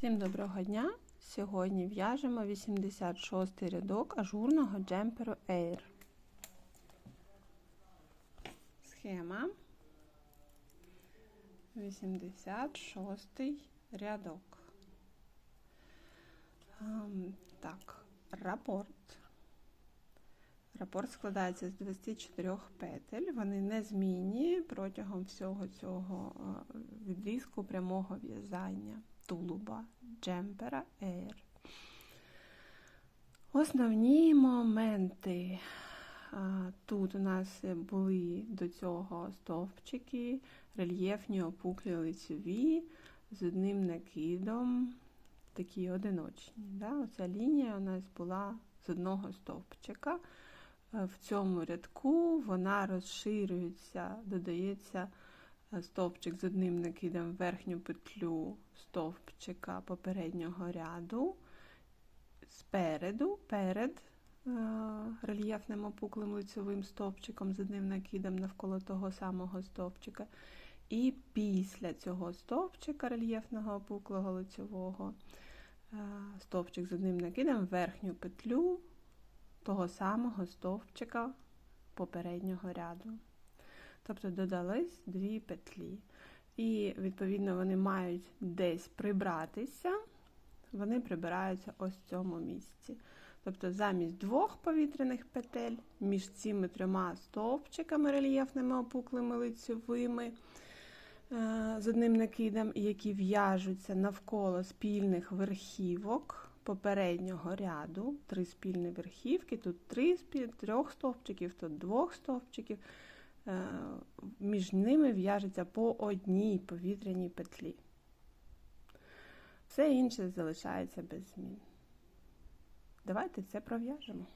Всім доброго дня! Сьогодні в'яжемо 86 рядок ажурного джемперу Air. Схема 86 рядок. Ем, Так, рапорт. Рапорт складається з 24 петель. Вони незмінні протягом всього цього е, відрізку прямого в'язання тулуба джемпера Air. Основні моменти. Тут у нас були до цього стовпчики, рельєфні опуклі лицеві з одним накидом, такі одиночні. Да? Оця лінія у нас була з одного стовпчика. В цьому рядку вона розширюється, додається стовпчик з одним накидом в верхню петлю стовпчика попереднього ряду, спереду, перед е, рельєфним опуклим лицевим стовпчиком з одним накидом навколо того самого стовпчика. І після цього стовпчика рельєфного опуклого лицевого е, стовпчик з одним накидом в верхню петлю того самого стовпчика попереднього ряду. Тобто додались дві петлі. І, відповідно, вони мають десь прибратися, вони прибираються ось в цьому місці. Тобто, замість двох повітряних петель між цими трьома стовпчиками рельєфними опуклими лицьовими е, з одним накидом, які в'яжуться навколо спільних верхівок попереднього ряду. Три спільні верхівки, тут три трьох стовпчиків, тут двох стовпчиків. Е, між ними в'яжеться по одній повітряній петлі. Все інше залишається без змін. Давайте це пров'яжемо.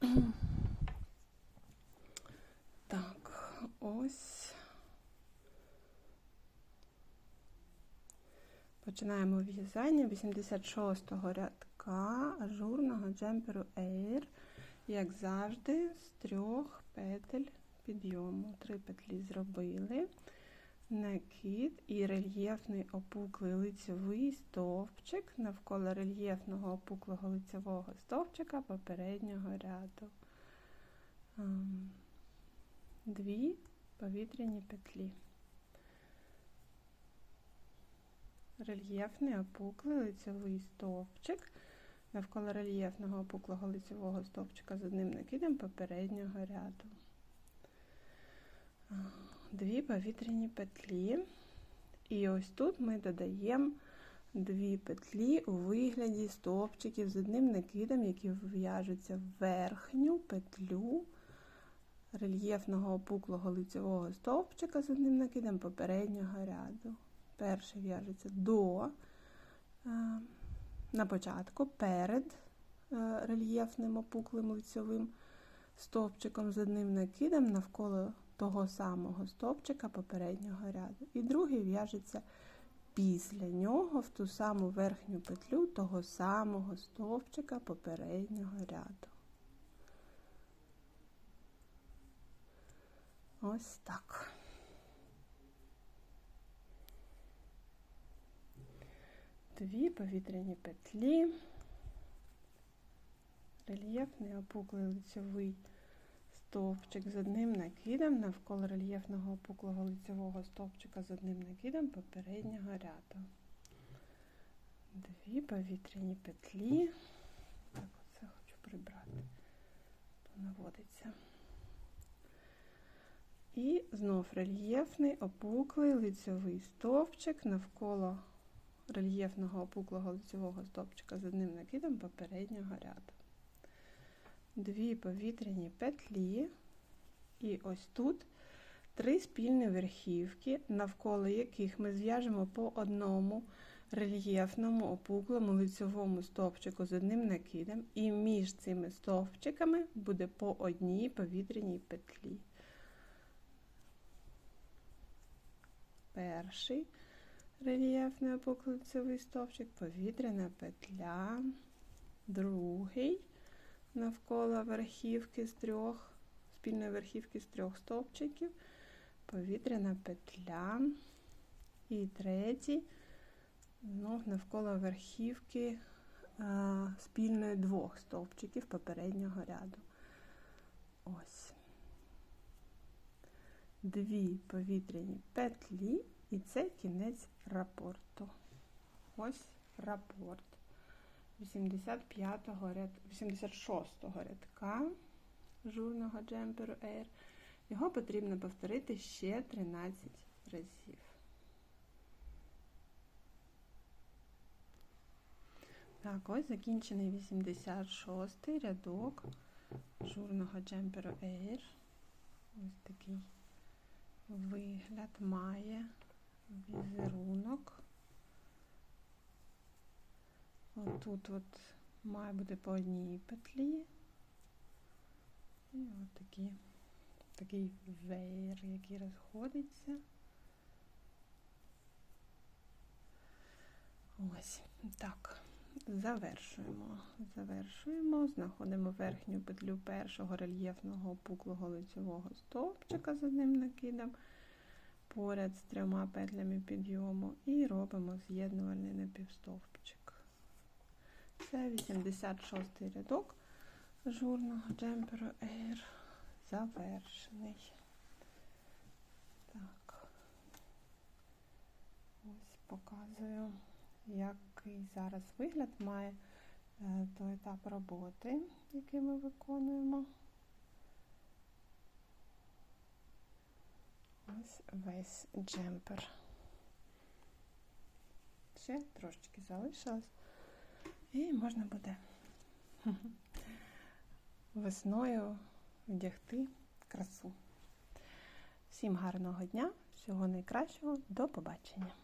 Так, ось. Починаємо в'язання 86-го рядка ажурного джемперу Air як завжди, з трьох петель підйому. Три петлі зробили, накид і рельєфний опуклий лицьовий стовпчик навколо рельєфного опуклого лицевого стовпчика попереднього ряду. Ем, дві повітряні петлі. Рельєфний опуклий лицевий стовпчик навколо рельєфного опуклого лицевого стовпчика з одним накидом попереднього ряду. Дві повітряні петлі. І ось тут ми додаємо дві петлі у вигляді стовпчиків з одним накидом, які в'яжуться в верхню петлю рельєфного опуклого лицевого стовпчика з одним накидом попереднього ряду. Перший в'яжеться до на початку перед е, рельєфним опуклим лицьовим стовпчиком з одним накидом навколо того самого стовпчика попереднього ряду. І другий в'яжеться після нього в ту саму верхню петлю того самого стовпчика попереднього ряду. Ось так. Дві повітряні петлі, рельєфний опуклий лицьовий стовпчик з одним накидом навколо рельєфного опуклого лицевого стовпчика з одним накидом попереднього ряду. Дві повітряні петлі. Так, оце хочу прибрати, то наводиться. І знов рельєфний опуклий лицьовий стовпчик навколо рельєфного опуклого лицевого стопчика з одним накидом попереднього ряду. Дві повітряні петлі, і ось тут три спільні верхівки, навколо яких ми зв'яжемо по одному рельєфному опуклому лицевому стовпчику з одним накидом, і між цими стовпчиками буде по одній повітряній петлі. Перший рельєфний опуклицевий стовпчик, повітряна петля, другий навколо верхівки з трьох, спільної верхівки з трьох стовпчиків, повітряна петля, І третій знов навколо верхівки а, спільної двох стовпчиків попереднього ряду. Ось. Дві повітряні петлі, і це кінець рапорту. Ось рапорт 85-го ряд, 86-го рядка журного джемперу Air. Його потрібно повторити ще 13 разів. Так, ось закінчений 86-й рядок журного джемперу Air. Ось такий вигляд має візерунок. Отут от має бути по одній петлі. І от такі, такий веєр, який розходиться. Ось так. Завершуємо. Завершуємо. Знаходимо верхню петлю першого рельєфного опуклого лицевого стовпчика з одним накидом поряд з трьома петлями підйому і робимо з'єднувальний напівстовпчик. Це 86 рядок журного джемперу Air завершений. Так, ось показую, який зараз вигляд має е, той етап роботи, який ми виконуємо. Ось весь джемпер. Ще трошечки залишилось. І можна буде весною вдягти красу. Всім гарного дня, всього найкращого, до побачення!